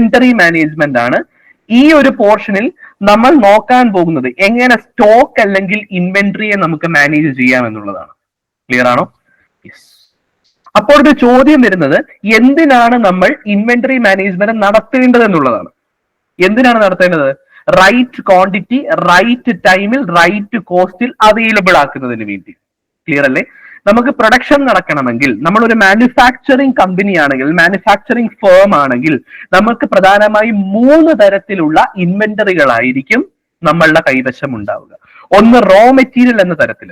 Inventory management ആണ് ഈ ഒരു പോർഷനിൽ നമ്മൾ നോക്കാൻ പോകുന്നത് എങ്ങനെ സ്റ്റോക്ക് അല്ലെങ്കിൽ ഇൻവെന്ററിയെ നമുക്ക് മാനേജ് ചെയ്യാം എന്നുള്ളതാണ്. ക്ലിയർ ആണോ? അപ്പോൾ ഒരു ചോദ്യം വരുന്നത് എന്തിനാണ് നമ്മൾ ഇൻവെന്ററി മാനേജ്മെന്റ് നടത്തേണ്ടത് എന്നുള്ളതാണ്. എന്തിനാണ് നടത്തേണ്ടത്? റൈറ്റ് ക്വാണ്ടിറ്റി റൈറ്റ് ടൈമിൽ റൈറ്റ് കോസ്റ്റിൽ അവൈലബിൾ ആക്കുന്നതിന് വേണ്ടി. ക്ലിയർ അല്ലേ? നമുക്ക് പ്രൊഡക്ഷൻ നടക്കണമെങ്കിൽ നമ്മൾ ഒരു മാനുഫാക്ചറിങ് കമ്പനി ആണെങ്കിൽ മാനുഫാക്ചറിങ് ഫേം ആണെങ്കിൽ നമുക്ക് പ്രധാനമായും മൂന്ന് തരത്തിലുള്ള ഇൻവെന്ററികളായിരിക്കും നമ്മളുടെ കൈവശം ഉണ്ടാവുക. ഒന്ന് റോ മെറ്റീരിയൽ എന്ന തരത്തിൽ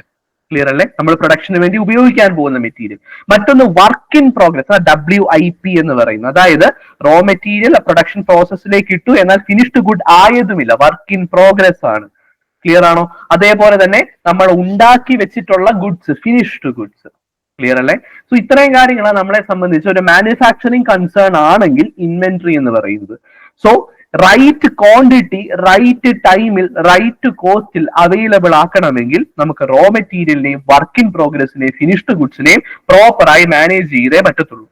ക്ലിയർ അല്ലേ? നമ്മൾ പ്രൊഡക്ഷന് വേണ്ടി ഉപയോഗിക്കാൻ പോകുന്ന മെറ്റീരിയൽ മറ്റൊന്ന് work in progress W I P എന്ന് പറയുന്നത്. അതായത് റോ മെറ്റീരിയൽ പ്രൊഡക്ഷൻ പ്രോസസ്സിലേക്ക് ഇട്ടു എന്നാൽ ഫിനിഷ്ഡ് ഗുഡ് ആയതുമില്ല. വർക്ക് ഇൻ പ്രോഗ്രസ് ആണ്. ക്ലിയർ ആണോ? അതേപോലെ തന്നെ നമ്മൾ ഉണ്ടാക്കി വെച്ചിട്ടുള്ള ഗുഡ്സ് ഫിനിഷ്ഡ് ഗുഡ്സ് ക്ലിയർ അല്ലേ? സോ ഇത്രയും കാര്യങ്ങളാണ് നമ്മളെ സംബന്ധിച്ച് ഒരു മാനുഫാക്ചറിങ് കൺസേൺ ആണെങ്കിൽ ഇൻവെന്ററി എന്ന് പറയുന്നത്. സോ റൈറ്റ് ക്വാണ്ടിറ്റി റൈറ്റ് ടൈമിൽ റൈറ്റ് കോസ്റ്റിൽ അവൈലബിൾ ആക്കണമെങ്കിൽ നമുക്ക് റോ മെറ്റീരിയലിനെയും വർക്ക് ഇൻ പ്രോഗ്രസിനെയും ഫിനിഷ്ഡ് ഗുഡ്സിനെയും പ്രോപ്പറായി മാനേജ് ചെയ്തേ പറ്റത്തുള്ളൂ.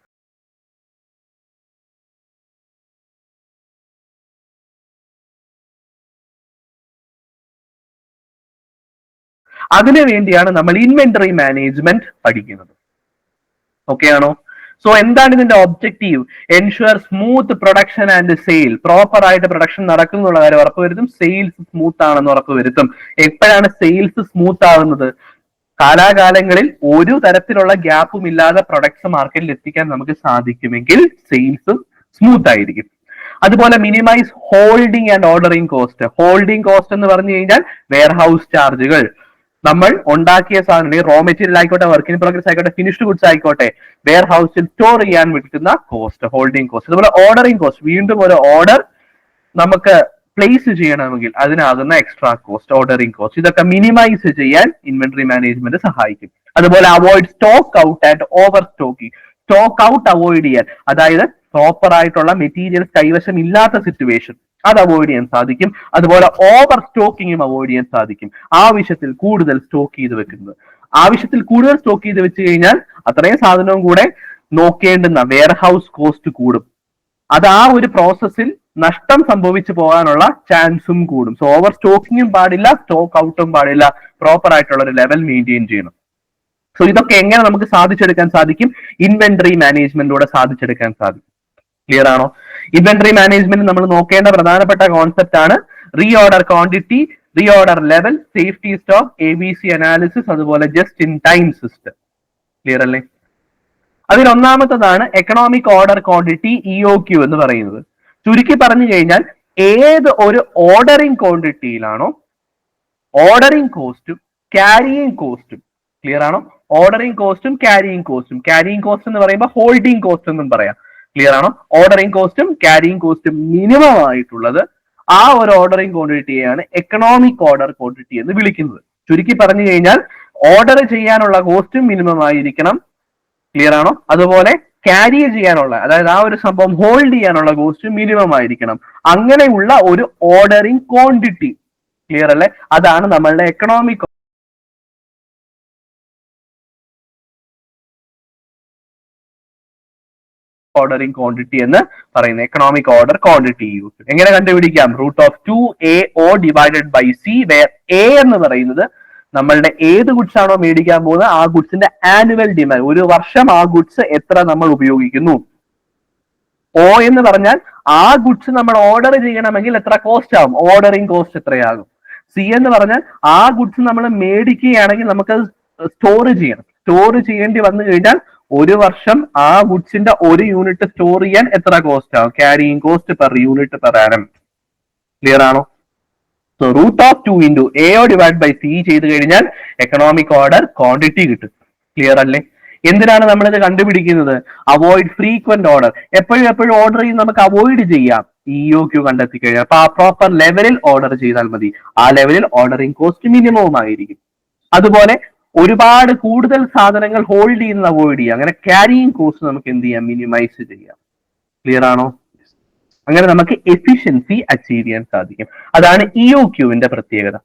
അതിനു വേണ്ടിയാണ് നമ്മൾ ഇൻവെന്ററി മാനേജ്മെന്റ് പഠിക്കുന്നത്. ഓക്കെ ആണോ? സോ എന്താണ് ഇതിന്റെ objective ensure smooth production and sale proper ആയിട്ട് പ്രൊഡക്ഷൻ നടക്കുന്നുള്ള കാര്യം ഉറപ്പുവരുത്തും സെയിൽസ് സ്മൂത്ത് ആണെന്ന് ഉറപ്പുവരുത്തും. എപ്പോഴാണ് സെയിൽസ് സ്മൂത്ത് ആകുന്നത്? കാലാകാലങ്ങളിൽ ഒരു തരത്തിലുള്ള ഗ്യാപ്പും ഇല്ലാതെ പ്രൊഡക്ട്സ് മാർക്കറ്റിൽ എത്തിക്കാൻ നമുക്ക് സാധിക്കുമെങ്കിൽ സെയിൽസ് സ്മൂത്ത് ആയിരിക്കും. അതുപോലെ minimise holding and ordering cost holding cost എന്ന് പറഞ്ഞു കഴിഞ്ഞാൽ വെയർഹൗസ് ചാർജുകൾ നമ്മൾ ഉണ്ടാക്കിയ സാധനം റോ മെറ്റീരിയൽ ആയിക്കോട്ടെ വർക്ക് ഇൻ പ്രോഗ്രസ് ആയിക്കോട്ടെ ഫിനിഷ്ഡ് ഗുഡ്സ് ആയിക്കോട്ടെ വെയർ ഹൗസിൽ സ്റ്റോർ ചെയ്യാൻ വിളിക്കുന്ന കോസ്റ്റ് ഹോൾഡിംഗ് കോസ്റ്റ് അതുപോലെ ഓർഡറിംഗ് കോസ്റ്റ് വീണ്ടും ഒരു ഓർഡർ നമുക്ക് പ്ലേസ് ചെയ്യണമെങ്കിൽ അതിനാകുന്ന എക്സ്ട്രാ കോസ്റ്റ് ഓർഡറിംഗ് കോസ്റ്റ് ഇതൊക്കെ മിനിമൈസ് ചെയ്യാൻ ഇൻവെന്ററി മാനേജ്മെന്റ് സഹായിക്കും. അതുപോലെ avoid stock out and overstocking stock out avoid ചെയ്യാൻ അതായത് പ്രോപ്പർ ആയിട്ടുള്ള മെറ്റീരിയൽ കൈവശം ഇല്ലാത്ത സിറ്റുവേഷൻ അത് അവോയ്ഡ് ചെയ്യാൻ സാധിക്കും. അതുപോലെ ഓവർ സ്റ്റോക്കിങ്ങും അവോയ്ഡ് ചെയ്യാൻ സാധിക്കും. ആവശ്യത്തിൽ കൂടുതൽ സ്റ്റോക്ക് ചെയ്ത് വെക്കുന്നത്. ആവശ്യത്തിൽ കൂടുതൽ സ്റ്റോക്ക് ചെയ്ത് വെച്ച് കഴിഞ്ഞാൽ അത്രയും സാധനവും കൂടെ നോക്കേണ്ടുന്ന വെയർ ഹൗസ് കോസ്റ്റ് കൂടും. അത് ആ ഒരു പ്രോസസ്സിൽ നഷ്ടം സംഭവിച്ചു പോകാനുള്ള ചാൻസും കൂടും. സോ ഓവർ സ്റ്റോക്കിങ്ങും പാടില്ല സ്റ്റോക്ക് ഔട്ടും പാടില്ല. പ്രോപ്പർ ആയിട്ടുള്ള ഒരു ലെവൽ മെയിന്റെയിൻ ചെയ്യണം. സോ ഇതൊക്കെ എങ്ങനെ നമുക്ക് സാധിച്ചെടുക്കാൻ സാധിക്കും? ഇൻവെന്ററി മാനേജ്മെന്റിലൂടെ സാധിച്ചെടുക്കാൻ സാധിക്കും. ക്ലിയർ ആണോ? ഇൻവെന്ററി മാനേജ്മെന്റ് നമ്മൾ നോക്കേണ്ട പ്രധാനപ്പെട്ട കോൺസെപ്റ്റ് ആണ്. Reorder quantity reorder level safety stock A B C analysis അതുപോലെ just in time system clear അല്ലേ? അതിൽ ഒന്നാമത്തതാണ് economic order quantity E O Q എന്ന് പറയുന്നത്. ചുരുക്കി പറഞ്ഞു കഴിഞ്ഞാൽ ഏത് ഒരു ഓർഡറിംഗ് ക്വാണ്ടിറ്റിയിലാണോ ഓർഡറിംഗ് കോസ്റ്റും ക്യാരിയിങ് കോസ്റ്റും ക്ലിയർ ആണോ? ഓർഡറിംഗ് കോസ്റ്റും ക്യാരിയിങ് കോസ്റ്റും ക്യാരിയിങ് കോസ്റ്റ് എന്ന് പറയുമ്പോൾ ഹോൾഡിംഗ് കോസ്റ്റ് എന്നും പറയാം. ക്ലിയർ ആണോ? ഓർഡറിംഗ് കോസ്റ്റും ക്യാരിയിങ് കോസ്റ്റും മിനിമം ആയിട്ടുള്ളത് ആ ഒരു ഓർഡറിംഗ് ക്വാണ്ടിറ്റിയെയാണ് എക്കണോമിക് ഓർഡർ ക്വാണ്ടിറ്റി എന്ന് വിളിക്കുന്നത്. ചുരുക്കി പറഞ്ഞു കഴിഞ്ഞാൽ ഓർഡർ ചെയ്യാനുള്ള കോസ്റ്റും മിനിമം ആയിരിക്കണം. ക്ലിയർ ആണോ? അതുപോലെ ക്യാരി ചെയ്യാനുള്ള അതായത് ആ ഒരു സംഭവം ഹോൾഡ് ചെയ്യാനുള്ള കോസ്റ്റ് മിനിമം ആയിരിക്കണം. അങ്ങനെയുള്ള ഒരു ഓർഡറിംഗ് ക്വാണ്ടിറ്റി ക്ലിയർ അല്ലേ? അതാണ് നമ്മളുടെ എക്കണോമിക് ഓർഡറിംഗ് ക്വാണ്ടിറ്റി എന്ന് പറയുന്നത് എക്കണോമിക് ഓർഡർ ക്വാണ്ടിറ്റി യൂസ് എങ്ങനെ കണ്ടുപിടിക്കാം? Root of two A O divided by C where A എന്ന് പറയുന്നത് നമ്മളുടെ ഏത് ഗുഡ്സ് ആണോ മേടിക്കാൻ പോകുന്നത്? ആ ഗുഡ്സിന്റെ ആനുവൽ ഡിമാൻഡ് ഒരു വർഷം ആ ഗുഡ്സ് എത്ര നമ്മൾ ഉപയോഗിക്കുന്നു? ഓ എന്ന് പറഞ്ഞാൽ ആ ഗുഡ്സ് നമ്മൾ ഓർഡർ ചെയ്യണമെങ്കിൽ എത്ര കോസ്റ്റ് ആകും ഓർഡറിംഗ് കോസ്റ്റ് എത്രയാകും? സി എന്ന് പറഞ്ഞാൽ ആ ഗുഡ്സ് നമ്മൾ മേടിക്കുകയാണെങ്കിൽ നമുക്ക് സ്റ്റോർ ചെയ്യണം. സ്റ്റോർ ചെയ്യേണ്ടി വന്നു കഴിഞ്ഞാൽ ഒരു വർഷം ആ ഗുഡ്സിന്റെ ഒരു യൂണിറ്റ് സ്റ്റോർ ചെയ്യാൻ എത്ര കോസ്റ്റ് ആവും carrying cost per unit per annum clear ആണോ? So root of two into A O divide by C ചെയ്ത് കഴിഞ്ഞാൽ എക്കണോമിക് ഓർഡർ ക്വാണ്ടിറ്റി കിട്ടും. ക്ലിയർ അല്ലേ? എന്തിനാണ് നമ്മൾ ഇത് കണ്ടുപിടിക്കുന്നത്? അവോയ്ഡ് ഫ്രീക്വന്റ് ഓർഡർ എപ്പോഴും എപ്പോഴും ഓർഡർ ചെയ്ത് നമുക്ക് അവോയ്ഡ് ചെയ്യാം. ഇ ഒ ക്യു കണ്ടെത്തി കഴിഞ്ഞാൽ. അപ്പൊ ആ പ്രോപ്പർ ലെവലിൽ ഓർഡർ ചെയ്താൽ മതി. ആ ലെവലിൽ ഓർഡറിങ് കോസ്റ്റ് മിനിമവും ആയിരിക്കും. അതുപോലെ ഒരുപാട് കൂടുതൽ സാധനങ്ങൾ ഹോൾഡ് ചെയ്യുന്നത് അവോയ്ഡ് ചെയ്യാം അങ്ങനെ ക്യാരിയിങ് കോസ്റ്റ് നമുക്ക് എന്ത് ചെയ്യാം? മിനിമൈസ് ചെയ്യാം. ക്ലിയർ ആണോ? അങ്ങനെ നമുക്ക് എഫിഷ്യൻസി അച്ചീവ് ചെയ്യാൻ സാധിക്കും. അതാണ് ഇ ഒ ക്യൂവിന്റെ പ്രത്യേകത.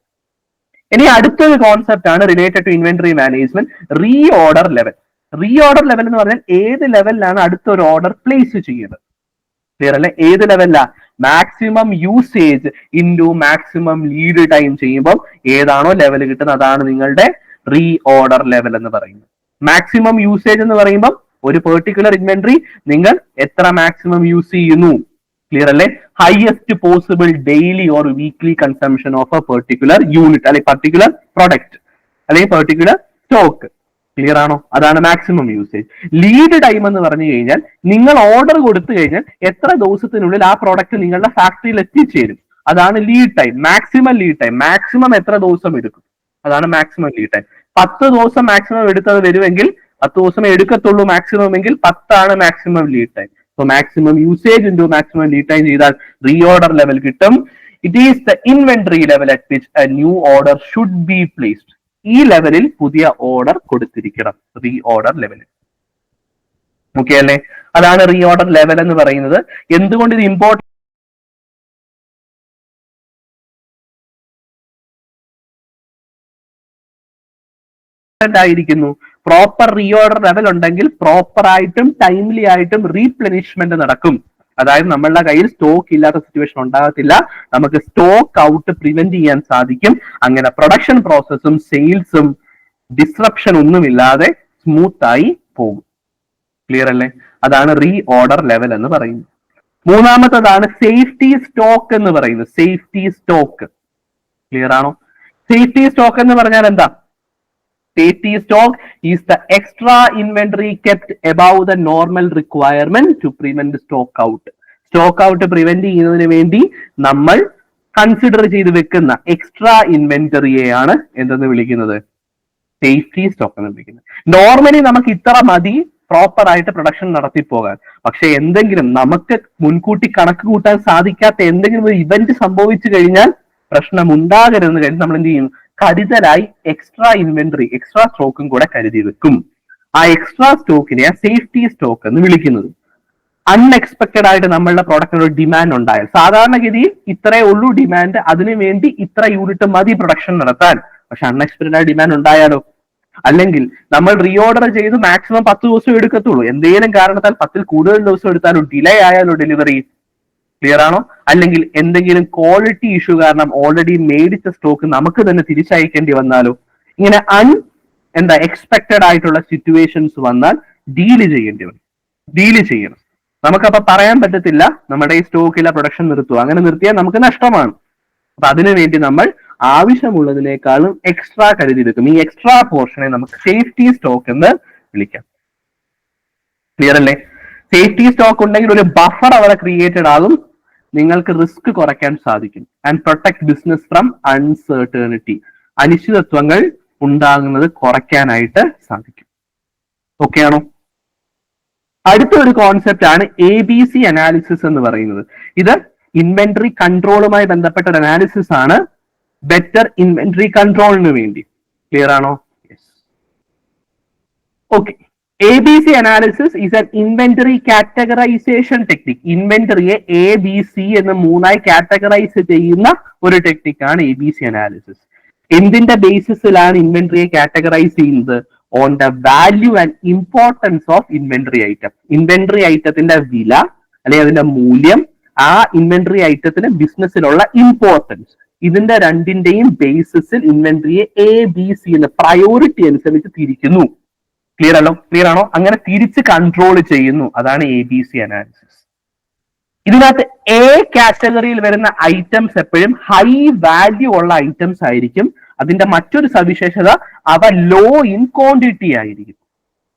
ഇനി അടുത്തൊരു കോൺസെപ്റ്റ് ആണ് related to inventory management reorder level reorder level എന്ന് പറഞ്ഞാൽ ഏത് ലെവലിലാണ് അടുത്തൊരു ഓർഡർ പ്ലേസ് ചെയ്യുന്നത്? ക്ലിയർ അല്ലെ? ഏത് ലെവലിലാ maximum usage into maximum lead time ചെയ്യുമ്പോൾ ഏതാണോ ലെവൽ കിട്ടുന്നത്? അതാണ് നിങ്ങളുടെ റീ ഓർഡർ ലെവൽ എന്ന് പറയുന്നത്. മാക്സിമം യൂസേജ് എന്ന് പറയുമ്പോൾ ഒരു പെർട്ടിക്കുലർ ഇൻവെന്ററി നിങ്ങൾ എത്ര മാക്സിമം യൂസ് ചെയ്യുന്നു? ക്ലിയർ അല്ലേ? Highest possible daily or weekly consumption of a particular unit അല്ലെങ്കിൽ പർട്ടിക്കുലർ പ്രൊഡക്റ്റ് അല്ലെങ്കിൽ പെർട്ടിക്കുലർ സ്റ്റോക്ക് ക്ലിയർ ആണോ? അതാണ് മാക്സിമം യൂസേജ് ലീഡ് ടൈം എന്ന് പറഞ്ഞു കഴിഞ്ഞാൽ നിങ്ങൾ ഓർഡർ കൊടുത്തു കഴിഞ്ഞാൽ എത്ര ദിവസത്തിനുള്ളിൽ ആ പ്രോഡക്റ്റ് നിങ്ങളുടെ ഫാക്ടറിയിൽ എത്തിച്ചേരും. അതാണ് lead time maximum lead time maximum എത്ര ദിവസം എടുക്കും? അതാണ് മാക്സിമം ലീഡ് ടൈം പത്ത് ദിവസം മാക്സിമം എടുത്തത് വരുമെങ്കിൽ പത്ത് ദിവസം എടുക്കത്തുള്ളൂ മാക്സിമം എങ്കിൽ പത്താണ് maximum lead time so maximum usage into maximum lead time ചെയ്താൽ റീ ഓർഡർ ലെവൽ കിട്ടും. It is the inventory level at which a new order should be placed ഈ ലെവലിൽ പുതിയ ഓർഡർ കൊടുത്തിരിക്കണം. റീ ഓർഡർ ലെവലിൽ ഓക്കെ അല്ലേ? അതാണ് റീ ഓർഡർ ലെവൽ എന്ന് പറയുന്നത്. എന്തുകൊണ്ട് ഇത് ഇമ്പോർട്ടന്റ് ആയിരിക്കുന്നു. പ്രോപ്പർ റീഓർഡർ ലെവൽ ഉണ്ടെങ്കിൽ പ്രോപ്പർ ആയിട്ടും ടൈംലി ആയിട്ടും റീപ്ലനിഷ്മെന്റ് നടക്കും. അതായത് നമ്മളുടെ കയ്യിൽ സ്റ്റോക്ക് ഇല്ലാത്ത സിറ്റുവേഷൻ ഉണ്ടാകത്തില്ല. നമുക്ക് സ്റ്റോക്ക് ഔട്ട് പ്രിവെന്റ് ചെയ്യാൻ സാധിക്കും. അങ്ങനെ പ്രൊഡക്ഷൻ പ്രോസസ്സും സെയിൽസും ഡിസ്റപ്ഷൻ ഒന്നുമില്ലാതെ സ്മൂത്ത് ആയി പോകും. ക്ലിയർ അല്ലേ? അതാണ് റീ ഓർഡർ ലെവൽ എന്ന് പറയുന്നത്. മൂന്നാമത്തതാണ് സേഫ്റ്റി സ്റ്റോക്ക് എന്ന് പറയുന്നത്. സേഫ്റ്റി സ്റ്റോക്ക് ക്ലിയർ ആണോ? സേഫ്റ്റി സ്റ്റോക്ക് എന്ന് പറഞ്ഞാൽ എന്താ? Safety stock is the extra inventory kept above the normal requirement to prevent stock out stock out prevent ചെയ്യുന്നതിന് വേണ്ടി നമ്മൾ കൺസിഡർ ചെയ്ത് വെക്കുന്ന എക്സ്ട്രാ ഇൻവെന്ററിയെയാണ് എന്തെന്ന് വിളിക്കുന്നത്? സേഫ്റ്റി സ്റ്റോക്ക് എന്ന് വിളിക്കുന്നത്. നോർമലി നമുക്ക് ഇത്ര മതി പ്രോപ്പർ ആയിട്ട് പ്രൊഡക്ഷൻ നടത്തി പോകാൻ. പക്ഷെ എന്തെങ്കിലും നമുക്ക് മുൻകൂട്ടി കണക്ക് കൂട്ടാൻ സാധിക്കാത്ത എന്തെങ്കിലും ഒരു ഇവന്റ് സംഭവിച്ചു കഴിഞ്ഞാൽ പ്രശ്നം ഉണ്ടാകരുതെന്ന് കഴിഞ്ഞ് നമ്മൾ എന്ത് ചെയ്യും? കരുതലായി എക്സ്ട്രാ ഇൻവെന്ററി എക്സ്ട്രാ സ്റ്റോക്കും കൂടെ കരുതി വെക്കും. ആ എക്സ്ട്രാ സ്റ്റോക്കിനെ സേഫ്റ്റി സ്റ്റോക്ക് എന്ന് വിളിക്കുന്നത്. അൺഎക്സ്പെക്ടഡ് ആയിട്ട് നമ്മളുടെ പ്രൊഡക്റ്റിന് ഒരു ഡിമാൻഡ് ഉണ്ടായാൽ സാധാരണഗതിയിൽ ഇത്രേ ഉള്ളൂ ഡിമാൻഡ് അതിനു വേണ്ടി ഇത്ര യൂണിറ്റ് മതി പ്രൊഡക്ഷൻ നടത്താൻ. പക്ഷെ അൺഎക്സ്പെക്ടഡ് ആയ ഡിമാൻഡ് ഉണ്ടായാലോ? അല്ലെങ്കിൽ നമ്മൾ റീഓർഡർ ചെയ്ത് മാക്സിമം പത്ത് ദിവസം എടുക്കത്തുള്ളൂ. എന്തെങ്കിലും കാരണത്താൽ പത്തിൽ കൂടുതൽ ദിവസം എടുത്താലോ ഡിലേ ആയാലോ ഡെലിവറി ക്ലിയർ ആണോ? അല്ലെങ്കിൽ എന്തെങ്കിലും ക്വാളിറ്റി ഇഷ്യൂ കാരണം ഓൾറെഡി മേടിച്ച സ്റ്റോക്ക് നമുക്ക് തന്നെ തിരിച്ചയക്കേണ്ടി വന്നാലോ? ഇങ്ങനെ അൺ എന്താ എക്സ്പെക്ടഡ് ആയിട്ടുള്ള സിറ്റുവേഷൻസ് വന്നാൽ ഡീൽ ചെയ്യേണ്ടി വരും. ഡീൽ ചെയ്യണം. നമുക്കപ്പൊ പറയാൻ പറ്റത്തില്ല നമ്മുടെ ഈ സ്റ്റോക്കിലെ പ്രൊഡക്ഷൻ നിർത്തുക. അങ്ങനെ നിർത്തിയാൽ നമുക്ക് നഷ്ടമാണ്. അപ്പൊ അതിനുവേണ്ടി നമ്മൾ ആവശ്യമുള്ളതിനേക്കാളും എക്സ്ട്രാ കരുതി എടുക്കും ഈ എക്സ്ട്രാ പോർഷനെ നമുക്ക് സേഫ്റ്റി സ്റ്റോക്ക് എന്ന് വിളിക്കാം. ക്ലിയർ അല്ലേ? സേഫ്റ്റി സ്റ്റോക്ക് ഉണ്ടെങ്കിൽ ഒരു ബഫർ അവിടെ ക്രിയേറ്റഡ് ആകും. നിങ്ങൾക്ക് റിസ്ക് കുറയ്ക്കാൻ സാധിക്കും. And protect business from uncertainty അനിശ്ചിതത്വങ്ങൾ ഉണ്ടാകുന്നത് കുറയ്ക്കാനായിട്ട് സാധിക്കും. ഓക്കെ ആണോ? അടുത്ത ഒരു കോൺസെപ്റ്റ് ആണ് എ ബി സി അനാലിസിസ് എന്ന് പറയുന്നത്. ഇത് ഇൻവെന്ററി കൺട്രോളുമായി ബന്ധപ്പെട്ട ഒരു അനാലിസിസ് ആണ്. ബെറ്റർ ഇൻവെന്ററി കൺട്രോളിന് വേണ്ടി. ക്ലിയർ ആണോ? Yes okay A B C analysis is an inventory categorisation technique ഇൻവെന്ററിയെ A B C എന്ന് മൂന്നായി കാറ്റഗറൈസ് ചെയ്യുന്ന ഒരു ടെക്നിക്കാണ് എ ബി സി അനാലിസിസ് എന്തിന്റെ ബേസിസിലാണ് ഇൻവെന്ററിയെ കാറ്റഗറൈസ് ചെയ്യുന്നത്? On the value and importance of inventory item inventory ഐറ്റത്തിന്റെ വില അല്ലെങ്കിൽ അതിന്റെ മൂല്യം ആ ഇൻവെന്ററി ഐറ്റത്തിന് ബിസിനസ്സിലുള്ള ഇമ്പോർട്ടൻസ് ഇതിന്റെ രണ്ടിന്റെയും ബേസിസിൽ ഇൻവെന്ററിയെ എ ബി സി എന്ന പ്രയോറിറ്റി അനുസരിച്ച് തിരിക്കുന്നു. ക്ലിയർ ആണോ? ക്ലിയർ ആണോ? അങ്ങനെ തിരിച്ച് കൺട്രോൾ ചെയ്യുന്നു. അതാണ് എ ബി സി അനാലിസിസ് ഇതിനകത്ത് എ കാറ്റഗറിയിൽ വരുന്ന ഐറ്റംസ് എപ്പോഴും ഹൈ വാല്യൂ ഉള്ള ഐറ്റംസ് ആയിരിക്കും. അതിന്റെ മറ്റൊരു സവിശേഷത അവ ലോ ഇൻ ക്വാണ്ടിറ്റി ആയിരിക്കും.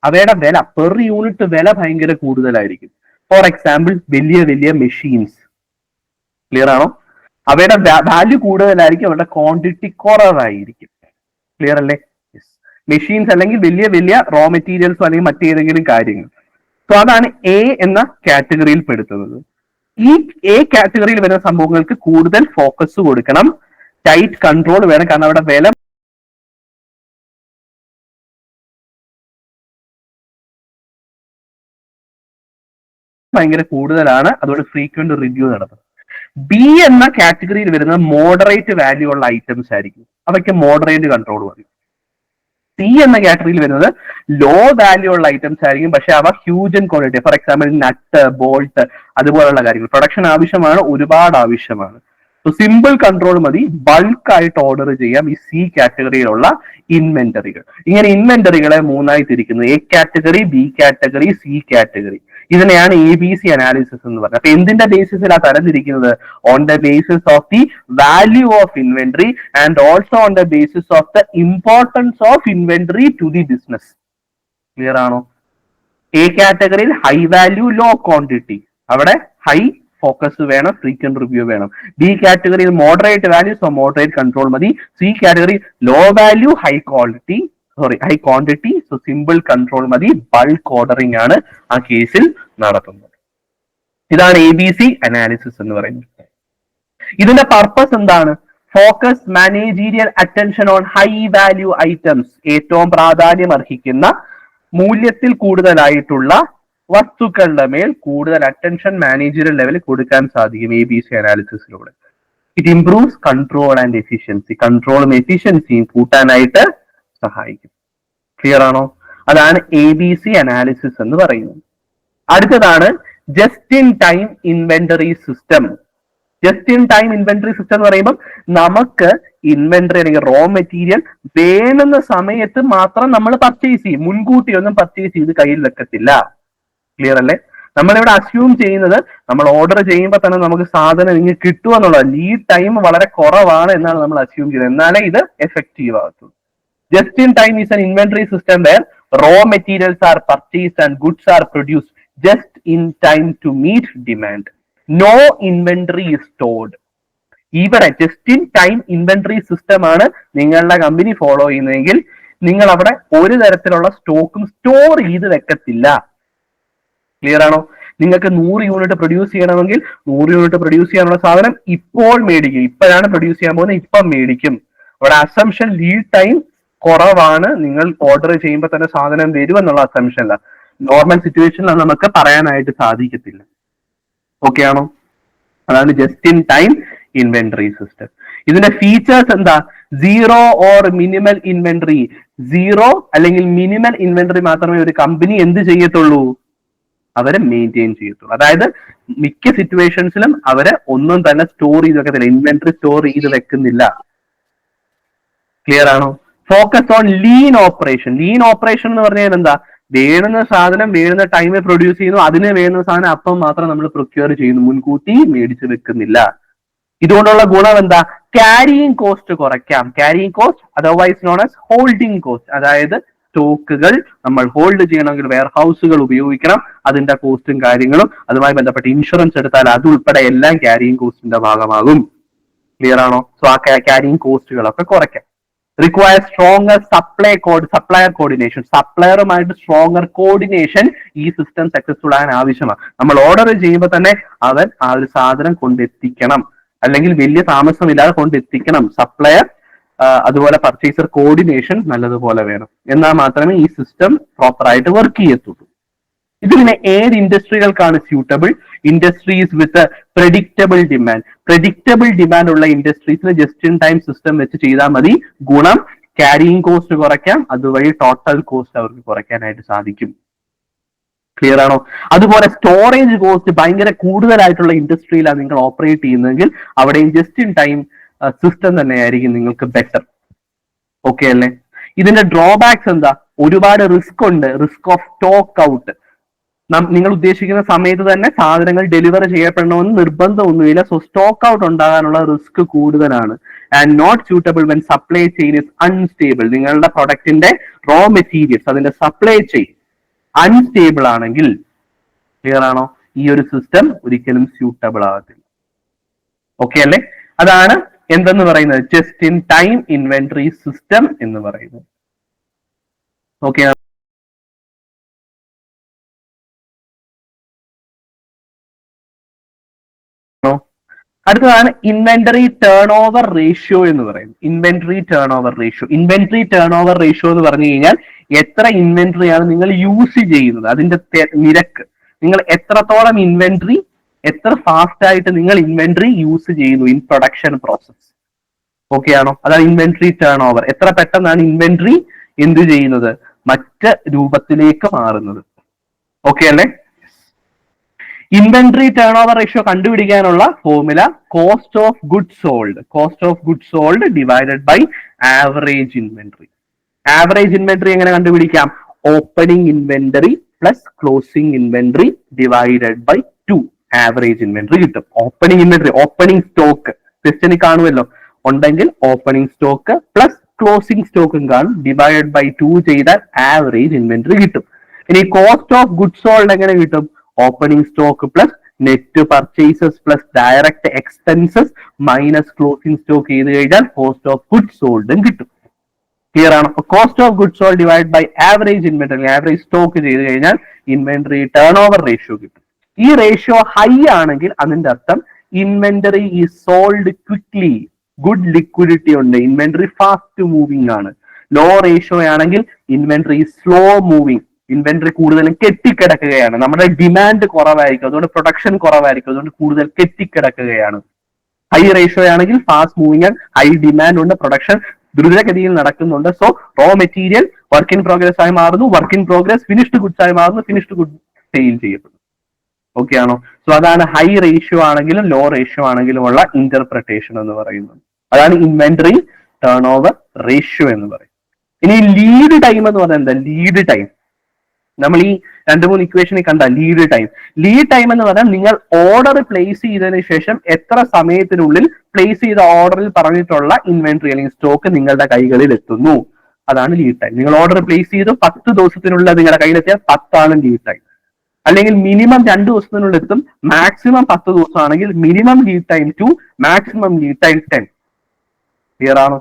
അവയുടെ വില പെർ യൂണിറ്റ് വില ഭയങ്കര കൂടുതലായിരിക്കും. ഫോർ എക്സാമ്പിൾ വലിയ വലിയ മെഷീൻസ് ക്ലിയർ ആണോ? അവയുടെ വാല്യൂ കൂടുതലായിരിക്കും അവരുടെ ക്വാണ്ടിറ്റി കുറവായിരിക്കും. ക്ലിയർ അല്ലേ? മെഷീൻസ് അല്ലെങ്കിൽ വലിയ വലിയ റോ മെറ്റീരിയൽസോ അല്ലെങ്കിൽ മറ്റേതെങ്കിലും കാര്യങ്ങൾ. സോ അതാണ് എ എന്ന കാറ്റഗറിയിൽ പെടുത്തുന്നത്. ഈ എ കാറ്റഗറിയിൽ വരുന്ന സംഭവങ്ങൾക്ക് കൂടുതൽ ഫോക്കസ് കൊടുക്കണം. ടൈറ്റ് കൺട്രോൾ വേണം. കാരണം അവിടെ വില ഭയങ്കര കൂടുതലാണ്. അതുകൊണ്ട് ഫ്രീക്വന്റ് റിവ്യൂ നടത്തും. ബി എന്ന കാറ്റഗറിയിൽ വരുന്ന മോഡറേറ്റ് വാല്യൂ ഉള്ള ഐറ്റംസ് ആയിരിക്കും. അവയ്ക്ക് മോഡറേറ്റ് കൺട്രോൾ മതി. സി എന്ന കാറ്റഗറിയിൽ വരുന്നത് ലോ വാല്യൂ ഉള്ള ഐറ്റംസ് ആയിരിക്കും. പക്ഷെ അവ huge in quantity for example nut bolt അതുപോലുള്ള കാര്യങ്ങൾ. പ്രൊഡക്ഷൻ ആവശ്യമാണ് ഒരുപാട് ആവശ്യമാണ്. സോ സിമ്പിൾ കൺട്രോൾ മതി. ബൾക്ക് ആയിട്ട് ഓർഡർ ചെയ്യാം ഈ സി കാറ്റഗറിയിലുള്ള ഇൻവെന്ററികൾ ഇങ്ങനെ ഇൻവെന്ററികളെ മൂന്നായി തിരിക്കുന്നത് A category B category C category ഇതിനെയാണ് എ ബി സി അനാലിസിസ് എന്ന് പറയുന്നത് അപ്പൊ എന്തിന്റെ ബേസിസിലാണ് തരംതിരിക്കുന്നത്? On the basis of the value of inventory and also on the basis of the importance of inventory to the business clear ആണോ? A കാറ്റഗറിയിൽ high value low quantity അവിടെ high focus വേണം frequent review വേണം. B കാറ്റഗറിയിൽ moderate value so moderate control മതി. C category low value high quality sorry high quantity so simple control മതി. Bulk ordering ആണ് ആ കേസിൽ നടത്തുന്നത് ഇതാണ് എ ബി സി അനാലിസിസ് എന്ന് പറയുന്നത്. ഇതിന്റെ പർപ്പസ് എന്താണ്? Focus managerial attention on high value items ഏറ്റവും പ്രാധാന്യം അർഹിക്കുന്ന മൂല്യത്തിൽ കൂടുതലായിട്ടുള്ള വസ്തുക്കളുടെ മേൽ കൂടുതൽ അറ്റൻഷൻ മാനേജീരിയൽ ലെവലിൽ കൊടുക്കാൻ സാധിക്കും A B C അനാലിസിസിലൂടെ it improves control and efficiency കൺട്രോളും എഫിഷ്യൻസിയും കൂട്ടാനായിട്ട് സഹായിക്കും. ക്ലിയർ ആണോ? അതാണ് എ ബി സി അനാലിസിസ് എന്ന് പറയുന്നത്. അടുത്തതാണ് just in time inventory system just in time inventory system എന്ന് പറയുമ്പോൾ നമുക്ക് ഇൻവെന്ററി അല്ലെങ്കിൽ റോ മെറ്റീരിയൽ വേണമെന്ന സമയത്ത് മാത്രം നമ്മൾ പർച്ചേസ് ചെയ്യും. മുൻകൂട്ടി ഒന്നും പർച്ചേസ് ചെയ്ത് കയ്യിൽ വെക്കത്തില്ല. ക്ലിയർ അല്ലേ? നമ്മളിവിടെ അസ്യൂം ചെയ്യുന്നത് നമ്മൾ ഓർഡർ ചെയ്യുമ്പോൾ തന്നെ നമുക്ക് സാധനം ഇങ്ങനെ കിട്ടുമെന്നുള്ളത് ലീഡ് ടൈം വളരെ കുറവാണ് എന്നാണ് നമ്മൾ അസ്യൂം ചെയ്യുന്നത്. എന്നാലേ ഇത് effective ആകത്തുള്ളൂ. Just in time is an inventory system where raw materials are purchase and goods are produced just in time to meet demand. No inventory is stored. ഇവിടെ just in time inventory system ആണ് നിങ്ങളുടെ company follow ചെയ്യുന്നതെങ്കിൽ നിങ്ങൾ അവിടെ ഒരു തരത്തിലുള്ള സ്റ്റോക്കും store ചെയ്ത് വെക്കത്തില്ല. ക്ലിയർ ആണോ? നിങ്ങൾക്ക് നൂറ് യൂണിറ്റ് പ്രൊഡ്യൂസ് ചെയ്യണമെങ്കിൽ നൂറ് യൂണിറ്റ് പ്രൊഡ്യൂസ് ചെയ്യാനുള്ള സാധനം ഇപ്പോൾ മേടിക്കും. ഇപ്പോഴാണ് പ്രൊഡ്യൂസ് ചെയ്യാൻ പോകുന്നത് ഇപ്പം മേടിക്കും. അവിടെ അസംഷൻ ലീഡ് ടൈം കുറവാണ്. നിങ്ങൾ ഓർഡർ ചെയ്യുമ്പോൾ തന്നെ സാധനം വരും എന്നുള്ള അസംഷൻ അല്ല നോർമൽ സിറ്റുവേഷനിൽ നമുക്ക് പറയാനായിട്ട് സാധിക്കത്തില്ല. ഓക്കെ ആണോ? അതാണ് just in time inventory system ഇതിന്റെ ഫീച്ചേഴ്സ് എന്താ? Zero or minimal inventory zero അല്ലെങ്കിൽ മിനിമൽ ഇൻവെന്ററി മാത്രമേ ഒരു കമ്പനി എന്ത് ചെയ്യത്തുള്ളൂ? അവരെ മെയിന്റെയിൻ ചെയ്യത്തുള്ളൂ. അതായത് മിക്ക സിറ്റുവേഷൻസിലും അവരെ ഒന്നും തന്നെ സ്റ്റോർ ചെയ്ത് വെക്കത്തില്ല. ഇൻവെന്ററി സ്റ്റോർ ചെയ്ത് വെക്കുന്നില്ല. ക്ലിയർ ആണോ? Focus on lean operation lean operation എന്ന് പറഞ്ഞാൽ എന്താ? വേണുന്ന സാധനം വേണുന്ന ടൈമിൽ പ്രൊഡ്യൂസ് ചെയ്യുന്നു. അതിന് വേണുന്ന സാധനം അപ്പം മാത്രം നമ്മൾ പ്രൊക്യൂർ ചെയ്യുന്നു. മുൻകൂട്ടി മേടിച്ചു വെക്കുന്നില്ല. ഇതുകൊണ്ടുള്ള ഗുണം എന്താ? ക്യാരിയിങ് കോസ്റ്റ് കുറയ്ക്കാം. Carrying cost otherwise known as holding cost അതായത് സ്റ്റോക്കുകൾ നമ്മൾ ഹോൾഡ് ചെയ്യണമെങ്കിൽ വെയർ ഹൗസുകൾ ഉപയോഗിക്കണം അതിന്റെ കോസ്റ്റും കാര്യങ്ങളും അതുമായി ബന്ധപ്പെട്ട് ഇൻഷുറൻസ് എടുത്താൽ അതുൾപ്പെടെ എല്ലാം ക്യാരിയിങ് കോസ്റ്റിന്റെ ഭാഗമാകും. ക്ലിയർ ആണോ? സോ ആ ക്യാരിയിങ് കോസ്റ്റുകളൊക്കെ കുറയ്ക്കാം. Require stronger supply code supplier coordination സപ്ലയറുമായിട്ട് stronger coordination ഈ സിസ്റ്റം സക്സസ്ഫുൾ ആകാൻ ആവശ്യമാണ്. നമ്മൾ ഓർഡർ ചെയ്യുമ്പോൾ തന്നെ അവൻ ആ ഒരു സാധനം കൊണ്ടെത്തിക്കണം. അല്ലെങ്കിൽ വലിയ താമസമില്ലാതെ കൊണ്ടെത്തിക്കണം. സപ്ലയർ അതുപോലെ പർച്ചേസർ കോർഡിനേഷൻ നല്ലതുപോലെ വേണം. എന്നാൽ മാത്രമേ ഈ സിസ്റ്റം പ്രോപ്പറായിട്ട് വർക്ക് ചെയ്യത്തുള്ളൂ. ഇത് പിന്നെ ഏത് ഇൻഡസ്ട്രികൾക്കാണ് suitable industries with predictable demand predictable demand ഉള്ള ഇൻഡസ്ട്രീസിന് ജസ്റ്റ് ഇൻ ടൈം സിസ്റ്റം വെച്ച് ചെയ്താൽ മതി. ഗുണം ക്യാരിയിങ് കോസ്റ്റ് കുറയ്ക്കാം. അതുവഴി ടോട്ടൽ കോസ്റ്റ് അവർക്ക് കുറയ്ക്കാനായിട്ട് സാധിക്കും. ക്ലിയർ ആണോ? അതുപോലെ സ്റ്റോറേജ് കോസ്റ്റ് ഭയങ്കര കൂടുതലായിട്ടുള്ള ഇൻഡസ്ട്രിയിലാണ് നിങ്ങൾ ഓപ്പറേറ്റ് ചെയ്യുന്നതെങ്കിൽ അവിടെയും ജസ്റ്റ് ഇൻ ടൈം സിസ്റ്റം തന്നെയായിരിക്കും നിങ്ങൾക്ക് ബെറ്റർ ഓക്കെ അല്ലേ? ഇതിന്റെ ഡ്രോബാക്സ് എന്താ? ഒരുപാട് റിസ്ക് ഉണ്ട്. റിസ്ക് ഓഫ് സ്റ്റോക്ക് ഔട്ട് നിങ്ങൾ ഉദ്ദേശിക്കുന്ന സമയത്ത് തന്നെ സാധനങ്ങൾ ഡെലിവർ ചെയ്യപ്പെടണമെന്ന് നിർബന്ധമൊന്നുമില്ല. സോ സ്റ്റോക്ക് ഔട്ട് ഉണ്ടാകാനുള്ള റിസ്ക് കൂടുതലാണ്. And not suitable when supply chain is unstable നിങ്ങളുടെ പ്രൊഡക്റ്റിന്റെ റോ മെറ്റീരിയൽസ് അതിന്റെ സപ്ലൈ ചെയിൻ അൺസ്റ്റേബിൾ ആണെങ്കിൽ ക്ലിയർ ആണോ? ഈ ഒരു സിസ്റ്റം ഒരിക്കലും സ്യൂട്ടബിൾ ആകത്തില്ല. ഓക്കെ അല്ലേ? അതാണ് എന്തെന്ന് പറയുന്നത്? Just in time inventory system എന്ന് പറയുന്നത്. ഓക്കെ അടുത്തതാണ് ഇൻവെന്ററി ടേൺ ഓവർ റേഷ്യോ എന്ന് പറയുന്നത്. Inventory turnover ratio inventory turnover ratio എന്ന് പറഞ്ഞു കഴിഞ്ഞാൽ എത്ര ഇൻവെന്ററിയാണ് നിങ്ങൾ യൂസ് ചെയ്യുന്നത് അതിന്റെ നിരക്ക്. നിങ്ങൾ എത്രത്തോളം ഇൻവെന്ററി എത്ര ഫാസ്റ്റ് ആയിട്ട് നിങ്ങൾ ഇൻവെന്ററി യൂസ് ചെയ്യുന്നു ഇൻ പ്രൊഡക്ഷൻ പ്രോസസ് ഓക്കെ ആണോ? അതാണ് ഇൻവെന്ററി ടേൺ ഓവർ എത്ര പെട്ടെന്നാണ് ഇൻവെന്ററി എന്ത് ചെയ്യുന്നത്? മറ്റ് രൂപത്തിലേക്ക് മാറുന്നത്. ഓക്കെ അല്ലേ? ഇൻവെന്ററി ടേൺ ഓവർ റേഷ്യോ കണ്ടുപിടിക്കാനുള്ള formula cost of good sold cost of good sold divided by average inventory average inventory എങ്ങനെ കണ്ടുപിടിക്കാം? Opening inventory plus closing inventory divided by two average inventory കിട്ടും. ഓപ്പണിംഗ് ഇൻവെന്ററി ഓപ്പണിംഗ് സ്റ്റോക്ക് ക്വസ്റ്റ്യനിൽ കാണുമല്ലോ. ഉണ്ടെങ്കിൽ opening stock plus closing സ്റ്റോക്കും കാണും. Divide by two ചെയ്താൽ average inventory കിട്ടും. ഇനി കോസ്റ്റ് ഓഫ് ഗുഡ് സോൾഡ് എങ്ങനെ കിട്ടും? Opening stock plus net purchases plus direct expenses minus closing stock ചെയ്ത് കഴിഞ്ഞാൽ കോസ്റ്റ് ഓഫ് ഗുഡ് സോൾഡും കിട്ടും. ക്ലിയർ ആണ്? അപ്പൊ cost of good sold divide by average inventory average stock ചെയ്ത് കഴിഞ്ഞാൽ ഇൻവെന്ററി ടേൺ ഓവർ റേഷ്യോ കിട്ടും. ഈ റേഷ്യോ ഹൈ ആണെങ്കിൽ അതിന്റെ അർത്ഥം ഇൻവെന്ററി ഈ സോൾഡ് ക്വിക്ലി ഗുഡ് ലിക്വിഡിറ്റി ഉണ്ട്. ഇൻവെന്ററി ഫാസ്റ്റ് മൂവിംഗ് ആണ്. ലോ റേഷ്യോ ആണെങ്കിൽ ഇൻവെന്ററി സ്ലോ മൂവിംഗ് ഇൻവെന്ററി കൂടുതലും കെട്ടിക്കിടക്കുകയാണ്. നമ്മുടെ ഡിമാൻഡ് കുറവായിരിക്കും. അതുകൊണ്ട് പ്രൊഡക്ഷൻ കുറവായിരിക്കും. അതുകൊണ്ട് കൂടുതൽ കെട്ടിക്കിടക്കുകയാണ്. ഹൈ റേഷ്യോ ആണെങ്കിൽ ഫാസ്റ്റ് മൂവിംഗ് ഹൈ ഡിമാൻഡ് ഉണ്ട്. പ്രൊഡക്ഷൻ ദ്രുതഗതിയിൽ നടക്കുന്നുണ്ട്. So raw material work in progress ആയി മാറുന്നു. Work in progress finished goods ആയി മാറുന്നു. ഫിനിഷ്ഡ് ഗുഡ് സെയിൽ ചെയ്യപ്പെടുന്നു. ഓക്കെ ആണോ? സോ അതാണ് ഹൈ റേഷ്യോ ആണെങ്കിലും ലോ റേഷ്യോ ആണെങ്കിലും ഉള്ള ഇന്റർപ്രിട്ടേഷൻ എന്ന് പറയുന്നത്. അതാണ് ഇൻവെന്ററി ടേൺ ഓവർ റേഷ്യോ എന്ന് പറയും ഇനി ലീഡ് ടൈം എന്ന് പറയുന്നത് എന്താ? ലീഡ് ടൈം നമ്മൾ ഈ രണ്ട് മൂന്ന് ഇക്വേഷനിൽ കണ്ട ലീഡ് ടൈം ലീഡ് ടൈം എന്ന് പറഞ്ഞാൽ നിങ്ങൾ ഓർഡർ പ്ലേസ് ചെയ്തതിനു ശേഷം എത്ര സമയത്തിനുള്ളിൽ പ്ലേസ് ചെയ്ത ഓർഡറിൽ പറഞ്ഞിട്ടുള്ള ഇൻവെന്ററി അല്ലെങ്കിൽ സ്റ്റോക്ക് നിങ്ങളുടെ കൈകളിൽ എത്തുന്നു. അതാണ് ലീഡ് ടൈം നിങ്ങൾ ഓർഡർ പ്ലേസ് ചെയ്ത് പത്ത് ദിവസത്തിനുള്ളിൽ നിങ്ങളുടെ കയ്യിലെത്തിയാൽ പത്താണ് ലീഡ് ടൈം അല്ലെങ്കിൽ മിനിമം രണ്ട് ദിവസത്തിനുള്ളിൽ എത്തും. മാക്സിമം പത്ത് ദിവസമാണെങ്കിൽ minimum lead time to maximum lead time ten clear ആണോ?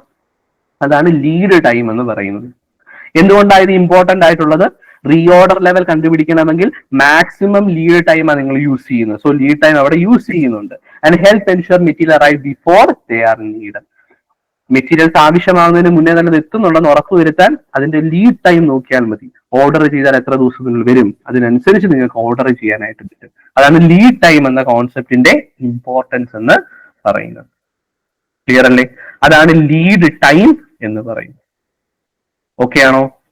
അതാണ് ലീഡ് ടൈം എന്ന് പറയുന്നത്. എന്തുകൊണ്ടാണ് ഇത് ഇമ്പോർട്ടന്റ് ആയിട്ടുള്ളത്? റീഓർഡർ ലെവൽ കണ്ടുപിടിക്കണമെങ്കിൽ മാക്സിമം ലീഡ് ടൈമാണ് നിങ്ങൾ യൂസ് ചെയ്യുന്നത്. സോ ലീഡ് ടൈം അവിടെ യൂസ് ചെയ്യുന്നുണ്ട്. And help ensure material arrive before they are need materials ആവശ്യമാകുന്നതിന് മുന്നേ തന്നെ എത്തുന്നുണ്ടെന്ന് ഉറപ്പുവരുത്താൻ അതിന്റെ ലീഡ് ടൈം നോക്കിയാൽ മതി. ഓർഡർ ചെയ്താൽ എത്ര ദിവസത്തിനുള്ളിൽ വരും? അതിനനുസരിച്ച് നിങ്ങൾക്ക് ഓർഡർ ചെയ്യാനായിട്ട് പറ്റും. അതാണ് ലീഡ് ടൈം എന്ന കോൺസെപ്റ്റിന്റെ ഇമ്പോർട്ടൻസ് എന്ന് പറയുന്നത്. ക്ലിയർ അല്ലേ? അതാണ് ലീഡ് ടൈം എന്ന് പറയുന്നത്. ഓക്കെ ആണോ?